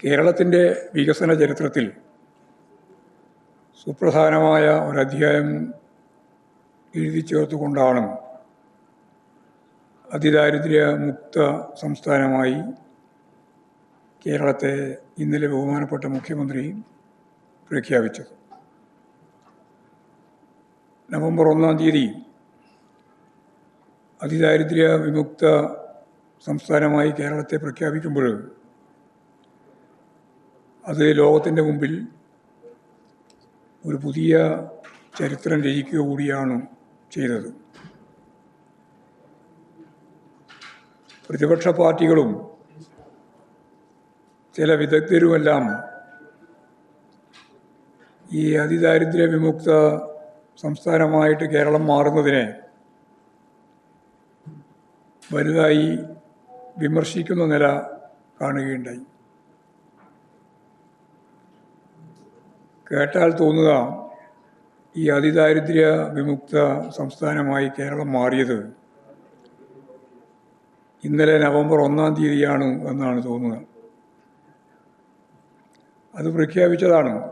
കേരളത്തിന്റെ വികസന ചരിത്രത്തിൽ സുപ്രധാനമായ ഒരധ്യായം എഴുതി ചേർത്തുകൊണ്ടാണ് അതിദാരിദ്ര്യ മുക്ത സംസ്ഥാനമായി കേരളത്തെ ഇന്നലെ ബഹുമാനപ്പെട്ട മുഖ്യമന്ത്രി പ്രഖ്യാപിച്ചത്. നവംബർ ഒന്നാം തീയതി അതിദാരിദ്ര്യ വിമുക്ത സംസ്ഥാനമായി കേരളത്തെ പ്രഖ്യാപിക്കുമ്പോൾ അത് ലോകത്തിന്റെ മുമ്പിൽ ഒരു പുതിയ ചരിത്രം രചിക്കുക കൂടിയാണ് ചെയ്തത്. പ്രതിപക്ഷ പാർട്ടികളും ചില വിദഗ്ധരുമെല്ലാം ഈ അതിദാരിദ്ര്യ വിമുക്ത സംസ്ഥാനമായിട്ട് കേരളം മാറുന്നതിനെ വലുതായി വിമർശിക്കുന്ന നില കാണുകയുണ്ടായി. കേട്ടാൽ തോന്നുക ഈ അതിദാരിദ്ര്യ വിമുക്ത സംസ്ഥാനമായി കേരളം മാറിയത്. ഇന്നലെ നവംബർ ഒന്നാം തീയതിയാണ് എന്നാണ് തോന്നുക. അത് പ്രഖ്യാപിച്ചതാണ്.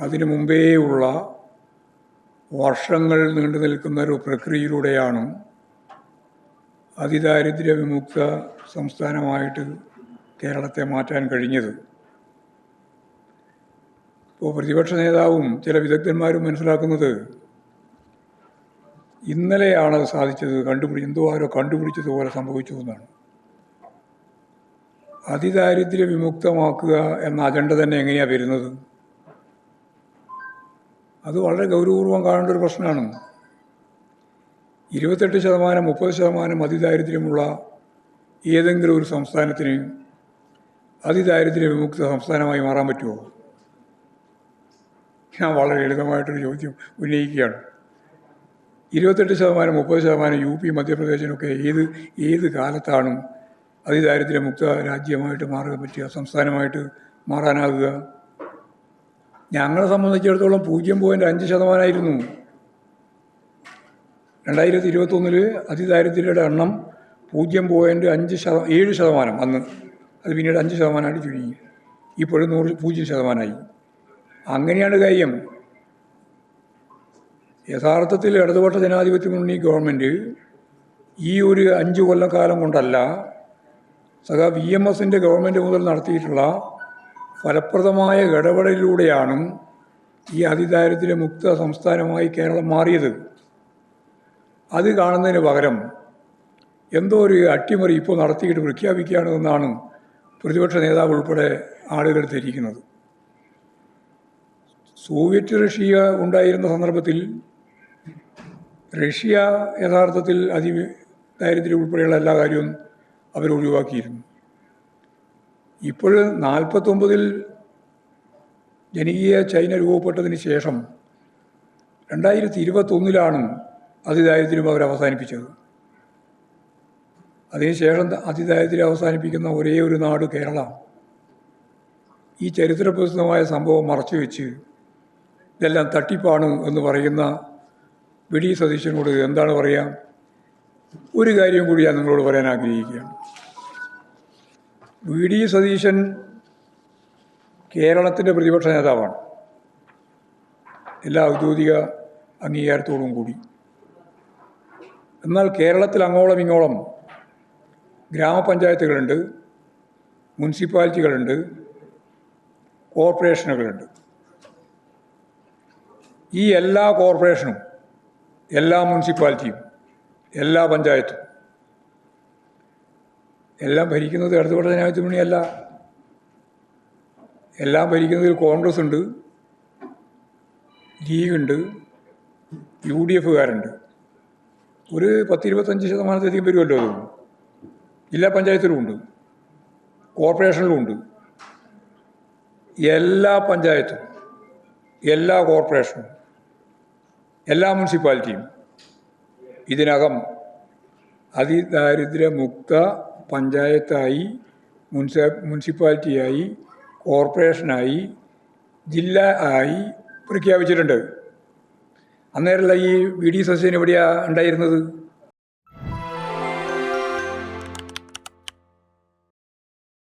അതിനു മുമ്പേ ഉള്ള വർഷങ്ങൾ നീണ്ടു നിൽക്കുന്ന ഒരു പ്രക്രിയയിലൂടെയാണ് അതിദാരിദ്ര്യ വിമുക്ത സംസ്ഥാനമായിട്ട് കേരളത്തെ മാറ്റാൻ കഴിഞ്ഞത്. ഇപ്പോൾ പ്രതിപക്ഷ നേതാവും ചില വിദഗ്ധന്മാരും മനസ്സിലാക്കുന്നത് ഇന്നലെയാണ് അത് സാധിച്ചത് കണ്ടുപിടി എന്തോ ആരോ കണ്ടുപിടിച്ചതുപോലെ സംഭവിച്ചു എന്നാണ്. അതിദാരിദ്ര്യ വിമുക്തമാക്കുക എന്ന അജണ്ട തന്നെ എങ്ങനെയാണ് വരുന്നത്? അത് വളരെ ഗൗരവപൂർവം കാണേണ്ട ഒരു പ്രശ്നമാണ്. ഇരുപത്തെട്ട് ശതമാനം മുപ്പത് ശതമാനം അതിദാരിദ്ര്യമുള്ള ഏതെങ്കിലും ഒരു സംസ്ഥാനത്തിന് അതിദാരിദ്ര്യ വിമുക്ത സംസ്ഥാനമായി മാറാൻ പറ്റുമോ? ഞാൻ വളരെ ലളിതമായിട്ടൊരു ചോദ്യം ഉന്നയിക്കുകയാണ്. ഇരുപത്തെട്ട് ശതമാനം മുപ്പത് ശതമാനം യു പി മധ്യപ്രദേശിനൊക്കെ ഏത് ഏത് കാലത്താണ് അതിദാരിദ്ര്യ മുക്ത രാജ്യമായിട്ട് മാറാൻ പറ്റുക സംസ്ഥാനമായിട്ട് മാറാനാകുക? ഞങ്ങളെ സംബന്ധിച്ചിടത്തോളം പൂജ്യം പോയിന്റ് അഞ്ച് ശതമാനമായിരുന്നു രണ്ടായിരത്തി ഇരുപത്തൊന്നിൽ അതിദാരിദ്ര്യയുടെ എണ്ണം പൂജ്യം പോയിന്റ് അഞ്ച് ശത ഏഴ് ശതമാനം അന്ന്. അത് പിന്നീട് അഞ്ച് ശതമാനമായിട്ട് ചുരുങ്ങി. ഇപ്പോഴും നൂറ് പൂജ്യം ശതമാനമായി. അങ്ങനെയാണ് കാര്യം. യഥാർത്ഥത്തിൽ ഇടതുപക്ഷ ജനാധിപത്യ മുന്നണി ഗവൺമെന്റ് ഈ ഒരു അഞ്ച് കൊല്ലക്കാലം കൊണ്ടല്ല സഖാ വി എം എസിന്റെ ഗവൺമെന്റ് മുതൽ നടത്തിയിട്ടുള്ള ഫലപ്രദമായ ഇടപെടലിലൂടെയാണ് ഈ അതിദാരിദ്ര്യ മുക്ത സംസ്ഥാനമായി കേരളം മാറിയത്. അത് കാണുന്നതിന് പകരം എന്തോ ഒരു അട്ടിമറി ഇപ്പോൾ നടത്തിയിട്ട് പ്രഖ്യാപിക്കുകയാണ് എന്നാണ് പ്രതിപക്ഷ നേതാവ് ഉൾപ്പെടെ ആളുകൾ ധരിക്കുന്നത്. സോവിയറ്റ് റഷ്യ ഉണ്ടായിരുന്ന സന്ദർഭത്തിൽ റഷ്യ യഥാർത്ഥത്തിൽ അതി ദാരിദ്ര്യം ഉൾപ്പെടെയുള്ള എല്ലാ കാര്യവും അവർ ഒഴിവാക്കിയിരുന്നു. ഇപ്പോൾ നാൽപ്പത്തൊമ്പതിൽ ജനകീയ ചൈന രൂപപ്പെട്ടതിന് ശേഷം രണ്ടായിരത്തി ഇരുപത്തൊന്നിലാണ് അതിദാരിദ്ര്യം അവർ അവസാനിപ്പിച്ചത്. അതിനുശേഷം അതിദാരിദ്ര്യം അവസാനിപ്പിക്കുന്ന ഒരേ ഒരു നാട് കേരള. ഈ ചരിത്രപ്രസിദ്ധമായ സംഭവം മറച്ചു വെച്ച് ഇതെല്ലാം തട്ടിപ്പാണ് എന്ന് പറയുന്ന വി ഡി സതീശനോട് എന്താണ് പറയുക ഒരു കാര്യം കൂടി ഞാൻ നിങ്ങളോട് പറയാൻ ആഗ്രഹിക്കുകയാണ്. വി ഡി സതീശൻ കേരളത്തിന്റെ പ്രതിപക്ഷ നേതാവാണ്. എല്ലാ ഔദ്യോഗിക അംഗീകാരത്തോടും കൂടി. എന്നാൽ കേരളത്തിൽ അങ്ങോളം ഇങ്ങോളം ഗ്രാമപഞ്ചായത്തുകളുണ്ട് മുനിസിപ്പാലിറ്റികളുണ്ട് കോർപ്പറേഷനുകളുണ്ട്. ഈ എല്ലാ കോർപ്പറേഷനും എല്ലാ മുനിസിപ്പാലിറ്റിയും എല്ലാ പഞ്ചായത്തും എല്ലാം ഭരിക്കുന്നത് ഇടതുപക്ഷ ജനാധിപത്യ മുന്നണിയല്ല എല്ലാം ഭരിക്കുന്നതിൽ കോൺഗ്രസ് ഉണ്ട് ലീഗുണ്ട് യു ഡി എഫുകാരുണ്ട് ഒരു പത്തിരുപത്തഞ്ച് ശതമാനത്തിലധികം വരുമല്ലോ അത് ജില്ലാ പഞ്ചായത്തിലും ഉണ്ട് കോർപ്പറേഷനിലും ഉണ്ട്. എല്ലാ പഞ്ചായത്തും എല്ലാ കോർപ്പറേഷനും എല്ലാ മുനിസിപ്പാലിറ്റിയും ഇതിനകം അതിദാരിദ്ര്യമുക്ത പഞ്ചായത്തായി മുനിസ മുനിസിപ്പാലിറ്റിയായി കോർപ്പറേഷനായി ജില്ല ആയി പ്രഖ്യാപിച്ചിട്ടുണ്ട്. അന്നേരമല്ല ഈ വി ഡി സസ്യൻ എവിടെയാണ് ഉണ്ടായിരുന്നത്?